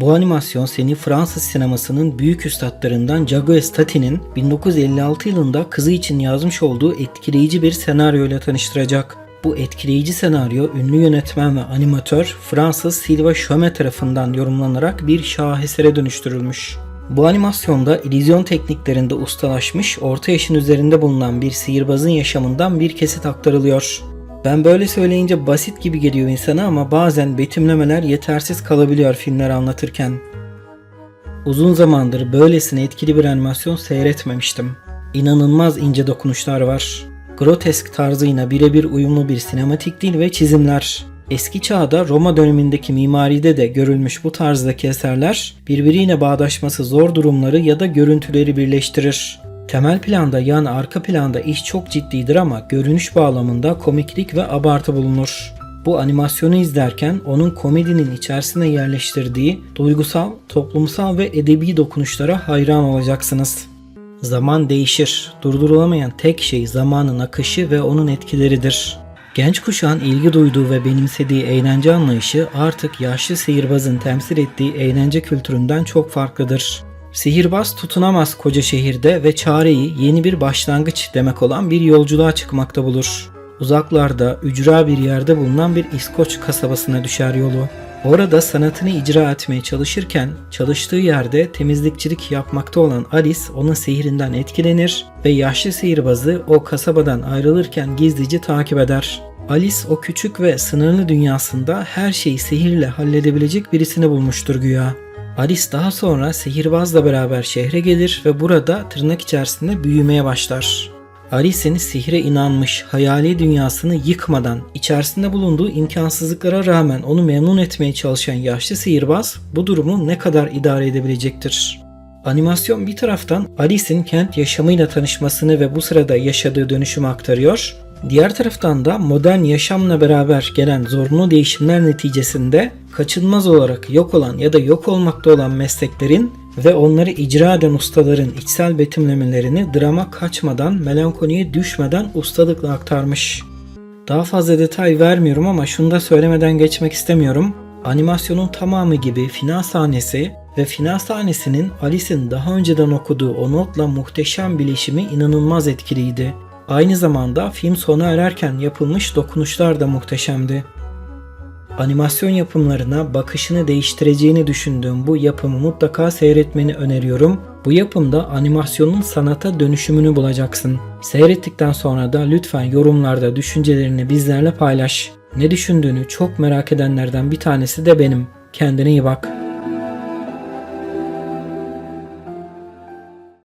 Bu animasyon seni Fransız sinemasının büyük üstadlarından Jacques Tati'nin 1956 yılında kızı için yazmış olduğu etkileyici bir senaryo ile tanıştıracak. Bu etkileyici senaryo ünlü yönetmen ve animatör Fransız Sylvain Chomet tarafından yorumlanarak bir şahesere dönüştürülmüş. Bu animasyonda illüzyon tekniklerinde ustalaşmış, orta yaşın üzerinde bulunan bir sihirbazın yaşamından bir kesit aktarılıyor. Ben böyle söyleyince basit gibi geliyor insana ama bazen betimlemeler yetersiz kalabiliyor filmler anlatırken. Uzun zamandır böylesine etkili bir animasyon seyretmemiştim. İnanılmaz ince dokunuşlar var. Grotesk tarzıyla birebir uyumlu bir sinematik dil ve çizimler. Eski çağda Roma dönemindeki mimaride de görülmüş bu tarzdaki eserler birbiriyle bağdaşması zor durumları ya da görüntüleri birleştirir. Temel planda yani arka planda iş çok ciddidir ama görünüş bağlamında komiklik ve abartı bulunur. Bu animasyonu izlerken onun komedinin içerisine yerleştirdiği duygusal, toplumsal ve edebi dokunuşlara hayran olacaksınız. Zaman değişir. Durdurulamayan tek şey zamanın akışı ve onun etkileridir. Genç kuşağın ilgi duyduğu ve benimsediği eğlence anlayışı artık yaşlı sihirbazın temsil ettiği eğlence kültüründen çok farklıdır. Sihirbaz tutunamaz koca şehirde ve çareyi yeni bir başlangıç demek olan bir yolculuğa çıkmakta bulur. Uzaklarda, ücra bir yerde bulunan bir İskoç kasabasına düşer yolu. Orada sanatını icra etmeye çalışırken çalıştığı yerde temizlikçilik yapmakta olan Alice onun sihirinden etkilenir ve yaşlı sihirbazı o kasabadan ayrılırken gizlice takip eder. Alice o küçük ve sınırlı dünyasında her şeyi sihirle halledebilecek birisini bulmuştur güya. Alice daha sonra sihirbazla beraber şehre gelir ve burada tırnak içerisinde büyümeye başlar. Alice'in sihre inanmış, hayali dünyasını yıkmadan, içerisinde bulunduğu imkansızlıklara rağmen onu memnun etmeye çalışan yaşlı sihirbaz bu durumu ne kadar idare edebilecektir? Animasyon bir taraftan Alice'in kent yaşamıyla tanışmasını ve bu sırada yaşadığı dönüşümü aktarıyor. Diğer taraftan da modern yaşamla beraber gelen zorunlu değişimler neticesinde kaçınılmaz olarak yok olan ya da yok olmakta olan mesleklerin ve onları icra eden ustaların içsel betimlemelerini drama kaçmadan, melankoliye düşmeden ustalıkla aktarmış. Daha fazla detay vermiyorum ama şunu da söylemeden geçmek istemiyorum. Animasyonun tamamı gibi final sahnesi ve final sahnesinin Alice'in daha önceden okuduğu o notla muhteşem bileşimi inanılmaz etkiliydi. Aynı zamanda film sona ererken yapılmış dokunuşlar da muhteşemdi. Animasyon yapımlarına bakışını değiştireceğini düşündüğüm bu yapımı mutlaka seyretmeni öneriyorum. Bu yapımda animasyonun sanata dönüşümünü bulacaksın. Seyrettikten sonra da lütfen yorumlarda düşüncelerini bizlerle paylaş. Ne düşündüğünü çok merak edenlerden bir tanesi de benim. Kendine iyi bak.